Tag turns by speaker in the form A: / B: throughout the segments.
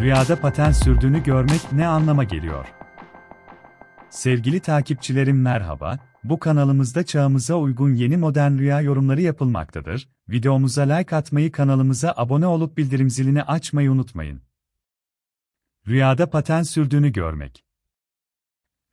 A: Rüyada paten sürdüğünü görmek ne anlama geliyor? Sevgili takipçilerim merhaba, bu kanalımızda çağımıza uygun yeni modern rüya yorumları yapılmaktadır. Videomuza like atmayı kanalımıza abone olup bildirim zilini açmayı unutmayın. Rüyada paten sürdüğünü görmek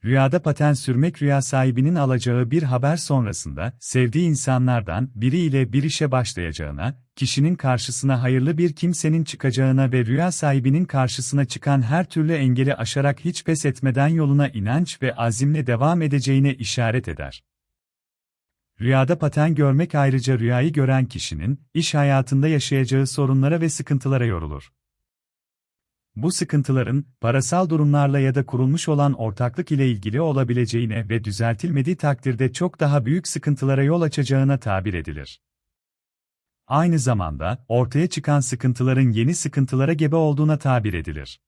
A: Rüyada paten sürmek rüya sahibinin alacağı bir haber sonrasında, sevdiği insanlardan biriyle bir işe başlayacağına, kişinin karşısına hayırlı bir kimsenin çıkacağına ve rüya sahibinin karşısına çıkan her türlü engeli aşarak hiç pes etmeden yoluna inanç ve azimle devam edeceğine işaret eder. Rüyada paten görmek ayrıca rüyayı gören kişinin, iş hayatında yaşayacağı sorunlara ve sıkıntılara yorulur. Bu sıkıntıların, parasal durumlarla ya da kurulmuş olan ortaklık ile ilgili olabileceğine ve düzeltilmediği takdirde çok daha büyük sıkıntılara yol açacağına tabir edilir. Aynı zamanda, ortaya çıkan sıkıntıların yeni sıkıntılara gebe olduğuna tabir edilir.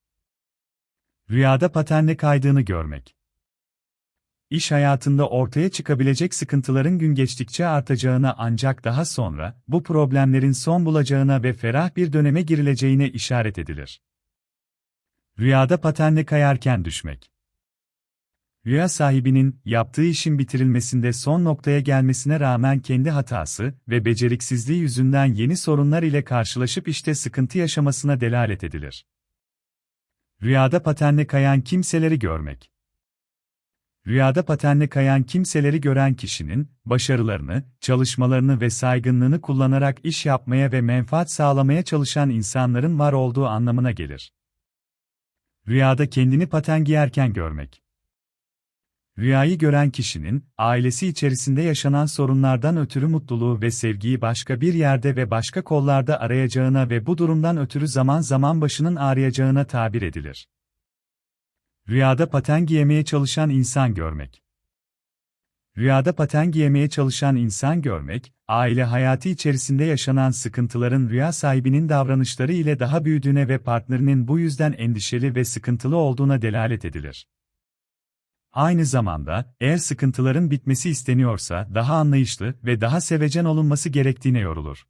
A: Rüyada patenle kaydığını görmek. İş hayatında ortaya çıkabilecek sıkıntıların gün geçtikçe artacağına ancak daha sonra, bu problemlerin son bulacağına ve ferah bir döneme girileceğine işaret edilir. Rüyada patenle kayarken düşmek. Rüya sahibinin, yaptığı işin bitirilmesinde son noktaya gelmesine rağmen kendi hatası ve beceriksizliği yüzünden yeni sorunlar ile karşılaşıp işte sıkıntı yaşamasına delalet edilir. Rüyada patenle kayan kimseleri görmek. Rüyada patenle kayan kimseleri gören kişinin, başarılarını, çalışmalarını ve saygınlığını kullanarak iş yapmaya ve menfaat sağlamaya çalışan insanların var olduğu anlamına gelir. Rüyada kendini paten giyerken görmek. Rüyayı gören kişinin, ailesi içerisinde yaşanan sorunlardan ötürü mutluluğu ve sevgiyi başka bir yerde ve başka kollarda arayacağına ve bu durumdan ötürü zaman zaman başının ağrıyacağına tabir edilir. Rüyada paten giyemeye çalışan insan görmek. Rüyada paten giyemeye çalışan insan görmek, aile hayatı içerisinde yaşanan sıkıntıların rüya sahibinin davranışları ile daha büyüdüğüne ve partnerinin bu yüzden endişeli ve sıkıntılı olduğuna delalet edilir. Aynı zamanda, eğer sıkıntıların bitmesi isteniyorsa daha anlayışlı ve daha sevecen olunması gerektiğine yorulur.